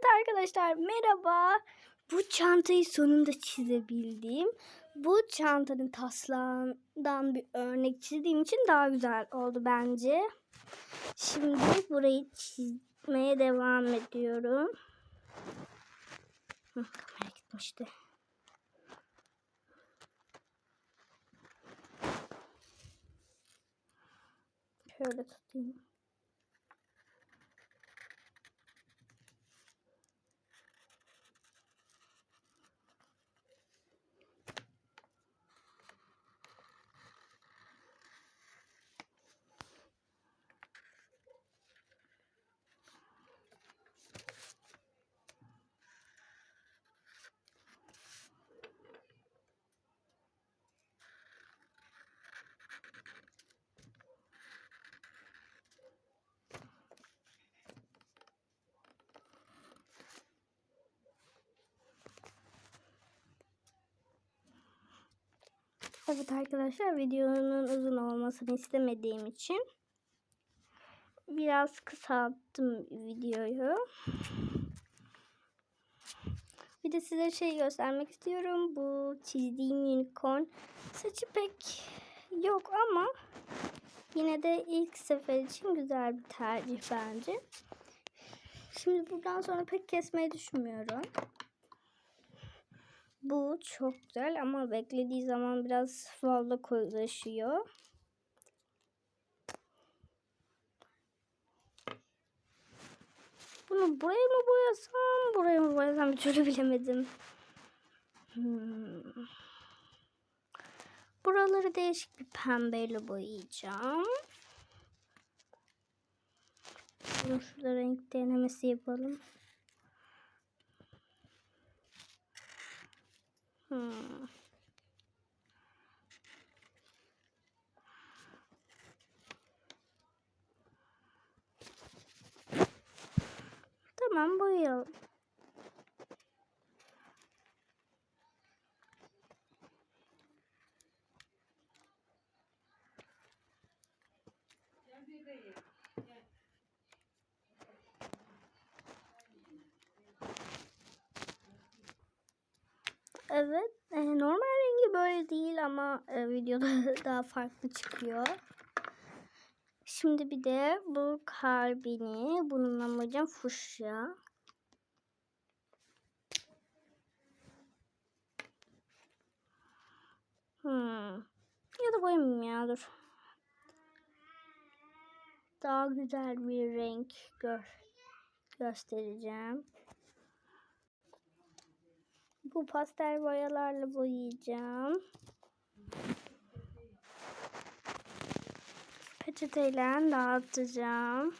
Evet arkadaşlar merhaba. Bu çantayı sonunda çizebildim. Bu çantanın taslağından bir örnek çizdiğim için daha güzel oldu bence. Şimdi burayı çizmeye devam ediyorum. Hı, kamera gitmişti. Şöyle tutayım. Evet arkadaşlar videonun uzun olmasını istemediğim için biraz kısalttım videoyu. Bir de size şey göstermek istiyorum. Bu çizdiğim unicorn saçı pek yok ama yine de ilk sefer için güzel bir tercih bence. Şimdi buradan sonra pek kesmeyi düşünmüyorum. Bu çok güzel ama beklediği zaman biraz fazla koyulaşıyor. Bunu buraya mı boyasam, buraya mı boyasam bir türlü bilemedim. Hmm. Buraları değişik bir pembeyle boyayacağım. Şurada renk denemesi yapalım. Hmm. Tamam boyayalım. Evet. e, normal rengi böyle değil ama e, videoda daha farklı çıkıyor. Şimdi bir de bu kalbini bunun amacım fuşya. Hmm. Ya da boyamayayım ya dur. Daha güzel bir renk gör göstereceğim. Bu pastel boyalarla boyayacağım. Peçeteyle dağıtacağım.